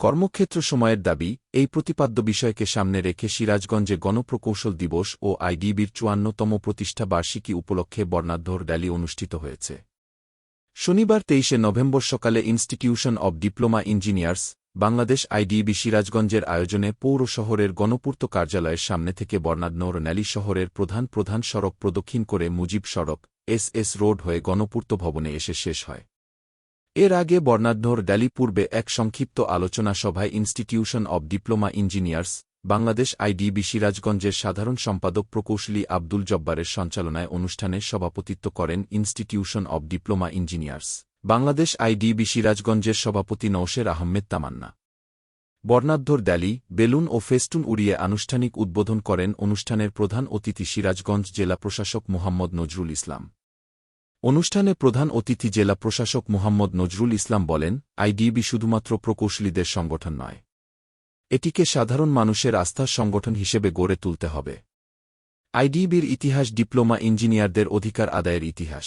কর্মক্ষেত্র সময়ের দাবি, এই প্রতিপাদ্য বিষয়কে সামনে রেখে সিরাজগঞ্জে গণপ্রকৌশল দিবস ও আইডিবির চুয়ান্নতম প্রতিষ্ঠা বার্ষিকী উপলক্ষে বর্ণাঢ্যর র্যালি অনুষ্ঠিত হয়েছে। শনিবার তেইশে নভেম্বর সকালে institution of diploma engineers, Bangladesh IDB সিরাজগঞ্জের আয়োজনে পৌর শহরের গণপূর্ত কার্যালয়ের সামনে থেকে বর্ণাঢ্যর ন্যালি শহরের প্রধান প্রধান সড়ক প্রদক্ষিণ করে মুজিব সড়ক, এস এস রোড হয়ে গণপূর্ত ভবনে এসে শেষ হয়। এর আগে বর্ণাঢ্যর ড্যালি পূর্বে এক সংক্ষিপ্ত আলোচনা সভায় institution of diploma engineers, Bangladesh IDB সিরাজগঞ্জের সাধারণ সম্পাদক প্রকৌশলী আব্দুল জব্বারের সঞ্চালনায় অনুষ্ঠানে সভাপতিত্ব করেন institution of diploma engineers, Bangladesh IDB সিরাজগঞ্জের সভাপতি নৌশের আহমেদ তামান্না। বর্ণাঢ্যর দ্যালি বেলুন ও ফেস্টুন উড়িয়ে আনুষ্ঠানিক উদ্বোধন করেন অনুষ্ঠানের প্রধান অতিথি সিরাজগঞ্জ জেলা প্রশাসক মোহাম্মদ নজরুল ইসলাম। অনুষ্ঠানে প্রধান অতিথি জেলা প্রশাসক মোহাম্মদ নজরুল ইসলাম বলেন, আইডিবি শুধুমাত্র প্রকৌশলীদের সংগঠন নয়। এটিকে সাধারণ মানুষের আস্থার সংগঠন হিসেবে গড়ে তুলতে হবে। আইডিবির ইতিহাস ডিপ্লোমা ইঞ্জিনিয়ারদের অধিকার আদায়ের ইতিহাস।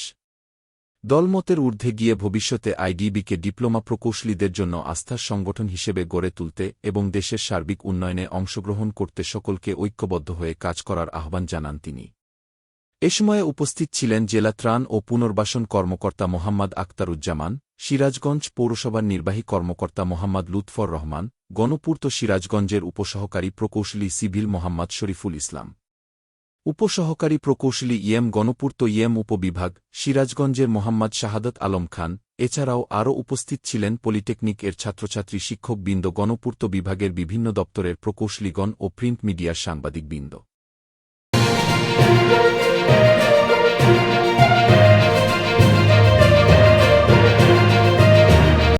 দলমতের ঊর্ধ্বে গিয়ে ভবিষ্যতে আইডিবিকে ডিপ্লোমা প্রকৌশলীদের জন্য আস্থার সংগঠন হিসেবে গড়ে তুলতে এবং দেশের সার্বিক উন্নয়নে অংশগ্রহণ করতে সকলকে ঐক্যবদ্ধ হয়ে কাজ করার আহ্বান জানান তিনি। এ সময়ে উপস্থিত ছিলেন জেলা ত্রাণ ও পুনর্বাসন কর্মকর্তা মোহাম্মদ আক্তারুজ্জামান সিরাজগঞ্জ পৌরসভার নির্বাহী কর্মকর্তা মোহাম্মদ লুৎফর রহমান, গণপূর্ত সিরাজগঞ্জের উপসহকারী প্রকৌশলী সিভিল মোহাম্মদ শরীফুল ইসলাম। উপসহকারী প্রকৌশলী ইয়েম গণপূর্ত ইয়েম উপবিভাগ, সিরাজগঞ্জের মোহাম্মদ শাহাদত আলম খান, এছাড়াও আরও উপস্থিত ছিলেন পলিটেকনিক এর ছাত্রছাত্রী শিক্ষকবৃন্দ গণপূর্ত বিভাগের বিভিন্ন দপ্তরের প্রকৌশলীগণ ও প্রিন্ট মিডিয়ার সাংবাদিকবৃন্দ।